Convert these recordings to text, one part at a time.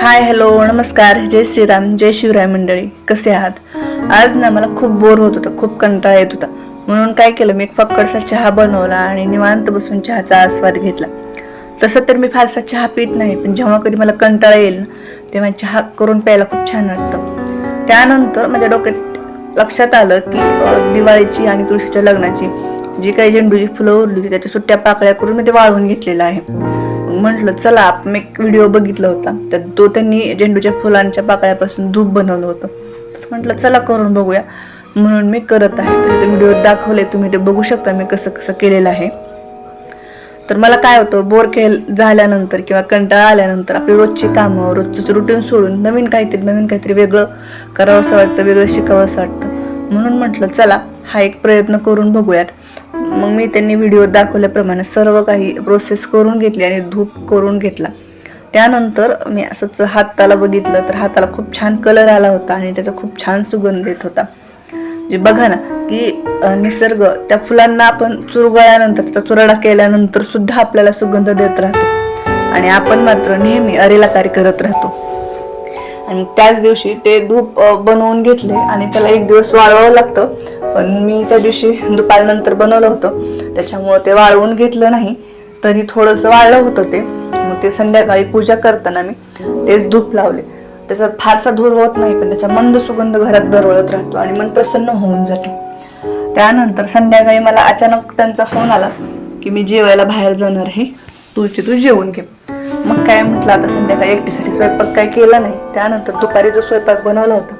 Hi hello नमस्कार. जय श्रीराम जय शिवराय मंडळी. कसे आहात? आज ना मला खूप बोर होत होता खूप कंटाळा येत होता. म्हणून काय केलं मी एक फक्कडसा चहा बनवला आणि निवांत बसून चहाचा आस्वाद घेतला. तसं तर मी फारसा चहा पित नाही पण जेव्हा कधी मला कंटाळा येईल ना तेव्हा चहा करून प्यायला खूप छान वाटतं. त्यानंतर माझ्या डोक्यात लक्षात आलं की दिवाळीची आणि तुळशीच्या लग्नाची जी काही झेंडूची फुलं उरली होती त्याच्या सुट्ट्या पाकळ्या करून मी ते वाळवून घेतलेलं आहे. म्हटलं चला आपण एक व्हिडिओ बघितला होता. तर तो त्यांनी झेंडूच्या फुलांच्या पाकळ्यापासून धूप बनवलं होतं. तर म्हटलं चला करून बघूया. म्हणून मी करत आहे. तर ते व्हिडिओ दाखवले तुम्ही ते बघू शकता मी कसं कसं केलेलं आहे. तर मला काय होतं बोर खेळ झाल्यानंतर किंवा कंटाळा आल्यानंतर आपली रोजची कामं रोजचं रुटीन सोडून नवीन काहीतरी नवीन काहीतरी वेगळं करावं असं वाटतं वेगळं शिकावं असं वाटतं. म्हणून म्हटलं चला हा एक प्रयत्न करून बघूयात. मग मी त्यांनी व्हिडिओ दाखवल्याप्रमाणे सर्व काही प्रोसेस करून घेतली आणि धूप करून घेतला. त्यानंतर मी असंच हाताला बघितलं तर हाताला खूप छान कलर आला होता आणि त्याचा खूप छान सुगंध येत होता. जे बघा ना की निसर्ग त्या फुलांना आपण चुरगळल्यानंतर त्याचा चुराडा केल्यानंतर सुद्धा आपल्याला सुगंध देत राहतो. आणि आपण मात्र नेहमी अरेला कार्य करत राहतो. आणि त्याच दिवशी ते धूप बनवून घेतले आणि त्याला एक दिवस वाळवावं लागतं. पण मी त्या दिवशी दुपारनंतर बनवलं होतं. त्याच्यामुळं ते वाळवून घेतलं नाही. तरी थोडंसं वाळलं होतं ते. मग ते संध्याकाळी पूजा करताना मी तेच धूप लावले. त्याचा फारसा धूर होत नाही पण त्याचा मंद सुगंध घरात दरवळत राहतो आणि मन प्रसन्न होऊन जातो. त्यानंतर संध्याकाळी मला अचानक त्यांचा फोन आला की मी जेवायला बाहेर जाणार आहे. तुझी तू जेवून घे. मग काय म्हटलं आता संध्याकाळी एकटीसाठी स्वयंपाक काय केला नाही. त्यानंतर दुपारी जो स्वयंपाक बनवला होता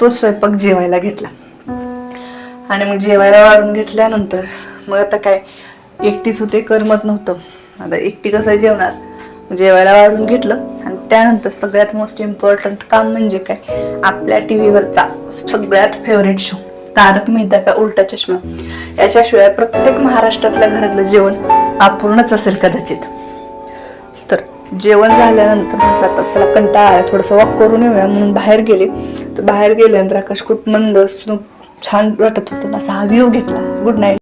तोच स्वयंपाक जेवायला घेतला. आणि मग जेवायला वाढून घेतल्यानंतर मग आता काय एकटीच होते करमत नव्हतं. आता एकटी कसं जेवणार? जेवायला वाढून घेतलं आणि त्यानंतर सगळ्यात मोस्ट इम्पॉर्टंट काम म्हणजे काय? आपल्या टी व्हीवरचा सगळ्यात फेवरेट शो तारक मेहता का उलटा चष्मा. याच्याशिवाय प्रत्येक महाराष्ट्रातल्या घरातलं जेवण अपूर्णच असेल कदाचित. तर जेवण झाल्यानंतर म्हटलं आता चला कंटाळा थोडंसं वॉक करून येऊया. म्हणून बाहेर गेले. तर बाहेर गेल्यानंतर आकाश खूप मंद छान वाटत होतं. असा हा व्ह्यू घेतला. Good night